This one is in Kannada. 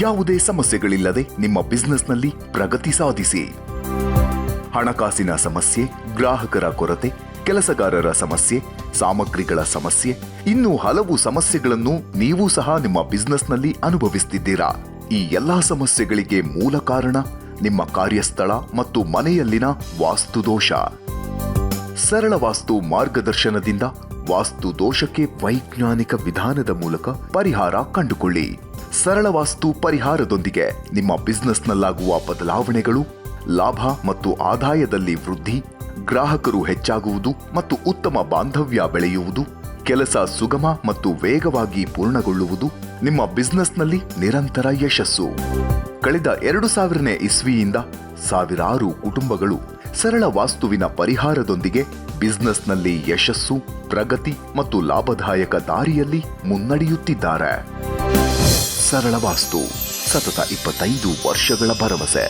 ಯಾವುದೇ ಸಮಸ್ಯೆಗಳಿಲ್ಲದೆ ನಿಮ್ಮ ಬಿಸ್ನೆಸ್ನಲ್ಲಿ ಪ್ರಗತಿ ಸಾಧಿಸಿ. ಹಣಕಾಸಿನ ಸಮಸ್ಯೆ, ಗ್ರಾಹಕರ ಕೊರತೆ, ಕೆಲಸಗಾರರ ಸಮಸ್ಯೆ, ಸಾಮಗ್ರಿಗಳ ಸಮಸ್ಯೆ, ಇನ್ನೂ ಹಲವು ಸಮಸ್ಯೆಗಳನ್ನು ನೀವು ಸಹ ನಿಮ್ಮ ಬಿಸ್ನೆಸ್ನಲ್ಲಿ ಅನುಭವಿಸುತ್ತಿದ್ದೀರಾ ಈ ಎಲ್ಲಾ ಸಮಸ್ಯೆಗಳಿಗೆ ಮೂಲ ಕಾರಣ ನಿಮ್ಮ ಕಾರ್ಯಸ್ಥಳ ಮತ್ತು ಮನೆಯಲ್ಲಿನ ವಾಸ್ತುದೋಷ. ಸರಳ ವಾಸ್ತು ಮಾರ್ಗದರ್ಶನದಿಂದ ವಾಸ್ತು ದೋಷಕ್ಕೆ ವೈಜ್ಞಾನಿಕ ವಿಧಾನದ ಮೂಲಕ ಪರಿಹಾರ ಕಂಡುಕೊಳ್ಳಿ. ಸರಳ ವಾಸ್ತು ಪರಿಹಾರದೊಂದಿಗೆ ನಿಮ್ಮ ಬಿಸ್ನೆಸ್ನಲ್ಲಾಗುವ ಬದಲಾವಣೆಗಳು, ಲಾಭ ಮತ್ತು ಆದಾಯದಲ್ಲಿ ವೃದ್ಧಿ, ಗ್ರಾಹಕರು ಹೆಚ್ಚಾಗುವುದು ಮತ್ತು ಉತ್ತಮ ಬಾಂಧವ್ಯ ಬೆಳೆಯುವುದು, ಕೆಲಸ ಸುಗಮ ಮತ್ತು ವೇಗವಾಗಿ ಪೂರ್ಣಗೊಳ್ಳುವುದು ನಿಮ್ಮ ಬಿಸ್ನೆಸ್ನಲ್ಲಿ ನಿರಂತರ ಯಶಸ್ಸು. ಕಳೆದ ಎರಡು ಸಾವಿರನೇ ಇಸ್ವಿಯಿಂದ ಸಾವಿರಾರು ಕುಟುಂಬಗಳು ಸರಳ ವಾಸ್ತುವಿನ ಪರಿಹಾರದೊಂದಿಗೆ ಬಿಸ್ನೆಸ್ನಲ್ಲಿ ಯಶಸ್ಸು, ಪ್ರಗತಿ ಮತ್ತು ಲಾಭದಾಯಕ ದಾರಿಯಲ್ಲಿ ಮುನ್ನಡೆಯುತ್ತಿದ್ದಾರೆ. ಸರಳ ವಾಸ್ತು, ಸತತ ಇಪ್ಪತ್ತೈದು ವರ್ಷಗಳ ಭರವಸೆ.